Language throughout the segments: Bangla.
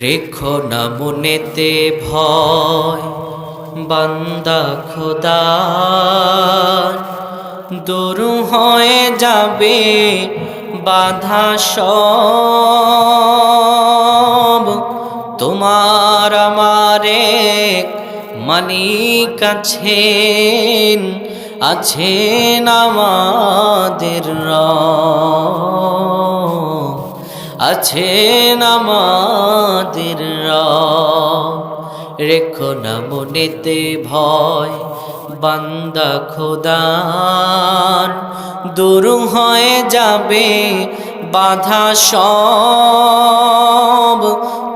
রেখো না মনেতে ভয়, বান্দা খোদা দূর হয়ে যাবে বাধা সব। তোমার আমারে মালিক আছেন আছেন আমাদের রব। আছেন আমাদের রেখো না মনেতে ভয়, বান্দা খোদার। দূর হয়ে যাবে বাধা সব।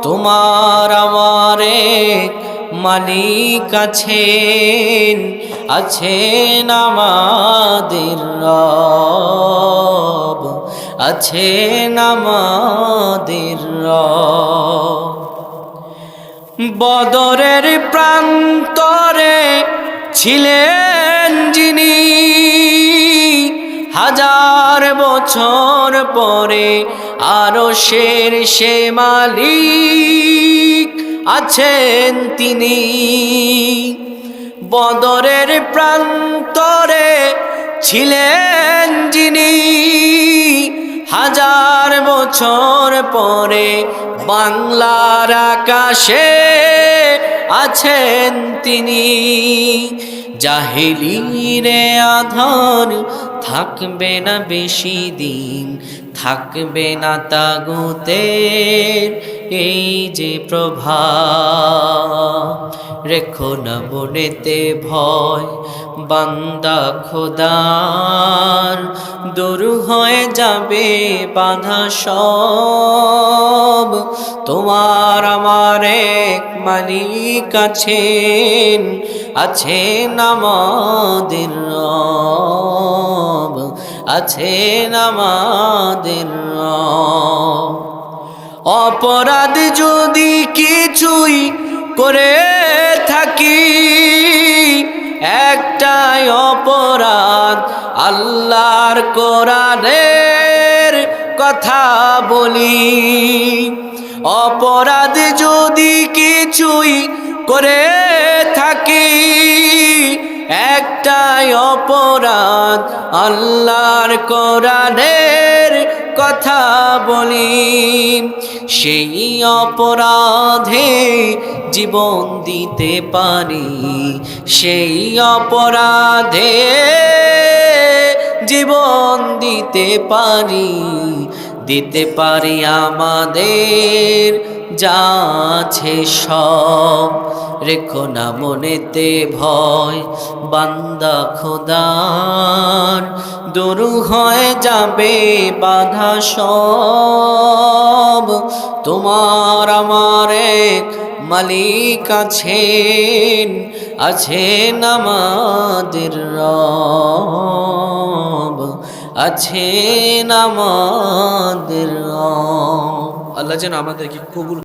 তোমার আমার মালিক আছেন আছেন আমাদের আছেন আমাদের রব। বদরের প্রান্তরে ছিলেন যিনি। হাজার বছর পরে আরও শের সে মালিক আছেন তিনি। বদরের প্রান্তরে ছিলেন যিনি। হাজার বছর পরে বাংলার আকাশে আছেন তিনি। জাহেলিরে আধার থাকবে না বেশি দিন, থাকবে না তাগুতের এই যে প্রভা রেখো না মনেতে ভয়, বান্দা খোদার। দূর হয়ে যাবে বাধা সব, তোমার আমার এক মালিক আছেন আছেন আমাদের রব, আছেন আমাদের রব। অপরাধ যদি কিছুই করে থাকি, একটাই অপরাধ আল্লাহর কোরআনের কথা বলি। অপরাধ যদি কিছুই করে থাকি, একটাই অপরাধ আল্লাহর কোরআনের কথা বলি, সেই অপরাধে জীবন দিতে পারি। সেই অপরাধে জীবন দিতে পারি দিতে পারি আমাদের যা আছে সব রেখো না মনেতে ভয়, বান্দা খোদার। দূর হয়ে যাবে বাধা সব, তোমার আমার এক মালিক আছেন আছেন আমাদের রব, আছেন আমাদের রব। আল্লাহ যেন আমাদেরকে কবুল